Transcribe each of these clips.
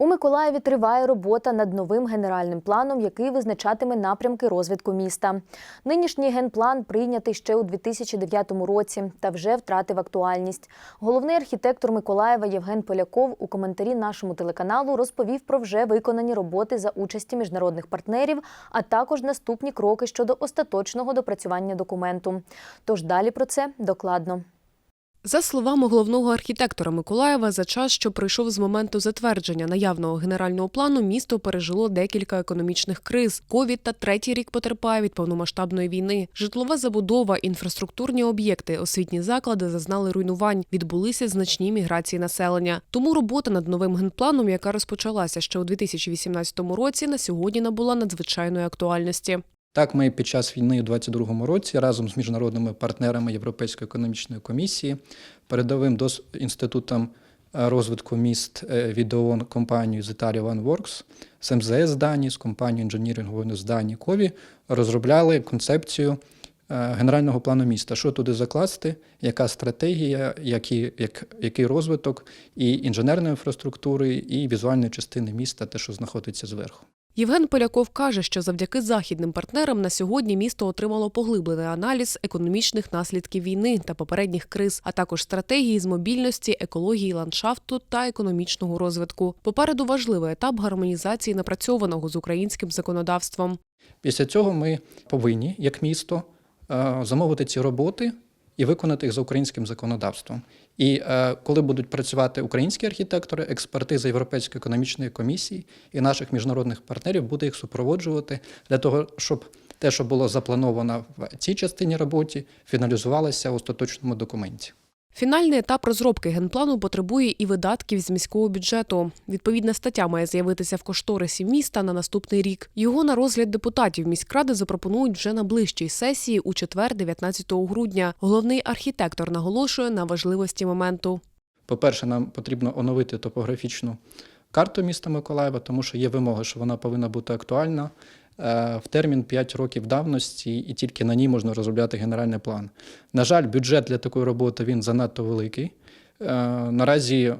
У Миколаєві триває робота над новим генеральним планом, який визначатиме напрямки розвитку міста. Нинішній генплан прийнятий ще у 2009 році та вже втратив актуальність. Головний архітектор Миколаєва Євген Поляков у коментарі нашому телеканалу розповів про вже виконані роботи за участі міжнародних партнерів, а також наступні кроки щодо остаточного допрацювання документу. Тож далі про це докладно. За словами головного архітектора Миколаєва, за час, що пройшов з моменту затвердження наявного генерального плану, місто пережило декілька економічних криз. Ковід та третій рік потерпає від повномасштабної війни. Житлова забудова, інфраструктурні об'єкти, освітні заклади зазнали руйнувань. Відбулися значні міграції населення. Тому робота над новим генпланом, яка розпочалася ще у 2018 році, на сьогодні набула надзвичайної актуальності. Так, ми під час війни у 2022 році разом з міжнародними партнерами Європейської економічної комісії, передовим інститутом е, розвитку міст е, від ООН компанією з Italia OneWorks, з МЗС Данії, з компанією інженіринговою з Данії Кові розробляли концепцію е, генерального плану міста. Що туди закласти, яка стратегія, який, як, який розвиток і інженерної інфраструктури, і візуальної частини міста, те, що знаходиться зверху. Євген Поляков каже, що завдяки західним партнерам на сьогодні місто отримало поглиблений аналіз економічних наслідків війни та попередніх криз, а також стратегії з мобільності, екології, ландшафту та економічного розвитку. Попереду важливий етап гармонізації напрацьованого з українським законодавством. Після цього ми повинні, як місто, е, замовити ці роботи і виконати їх за українським законодавством. І е, коли будуть працювати українські архітектори, експертиза Європейської економічної комісії і наших міжнародних партнерів буде їх супроводжувати для того, щоб те, що було заплановано в цій частині роботи, фіналізувалося в остаточному документі. Фінальний етап розробки генплану потребує і видатків з міського бюджету. Відповідна стаття має з'явитися в кошторисі міста на наступний рік. Його на розгляд депутатів міськради запропонують вже на ближчій сесії у четвер, 19 грудня. Головний архітектор наголошує на важливості моменту. По-перше, нам потрібно оновити топографічну карту міста Миколаєва, тому що є вимога, що вона повинна бути актуальна в термін 5 років давності, і тільки на ній можна розробляти генеральний план. На жаль, бюджет для такої роботи він занадто великий. Е, Наразі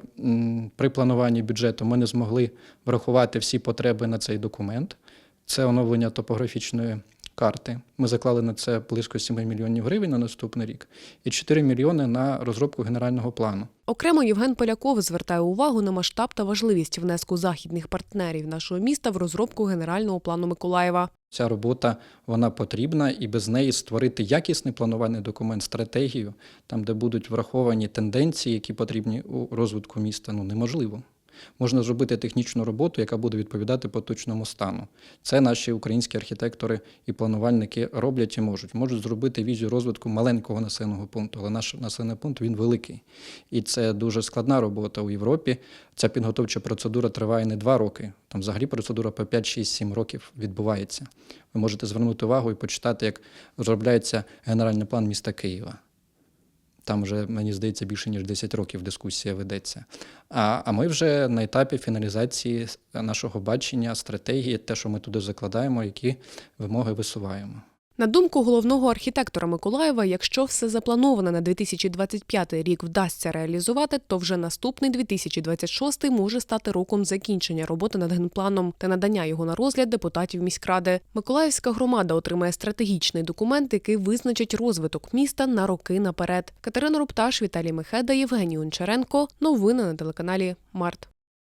при плануванні бюджету ми не змогли врахувати всі потреби на цей документ. Це оновлення топографічної карти. Ми заклали на це близько 7 мільйонів гривень на наступний рік і 4 мільйони на розробку генерального плану. Окремо Євген Поляков звертає увагу на масштаб та важливість внеску західних партнерів нашого міста в розробку генерального плану Миколаєва. Ця робота вона потрібна, і без неї створити якісний планувальний документ, стратегію, там, де будуть враховані тенденції, які потрібні у розвитку міста, ну неможливо. Можна зробити технічну роботу, яка буде відповідати поточному стану. Це наші українські архітектори і планувальники роблять і можуть. Можуть зробити візію розвитку маленького населеного пункту, але наш населений пункт він великий. І це дуже складна робота у Європі. Ця підготовча процедура триває не два роки. Там взагалі процедура по 5, 6, 7 років відбувається. Ви можете звернути увагу і почитати, як розробляється генеральний план міста Києва. Там вже, мені здається, більше ніж 10 років дискусія ведеться. А, а ми вже на етапі фіналізації нашого бачення, стратегії, те, що ми туди закладаємо, які вимоги висуваємо. На думку головного архітектора Миколаєва, якщо все заплановане на 2025 рік вдасться реалізувати, то вже наступний 2026 може стати роком закінчення роботи над генпланом та надання його на розгляд депутатів міськради. Миколаївська громада отримає стратегічний документ, який визначить розвиток міста на роки наперед. Катерина Рупташ, Віталій Мехеда, Євгеній Унчаренко. Новини на телеканалі Март.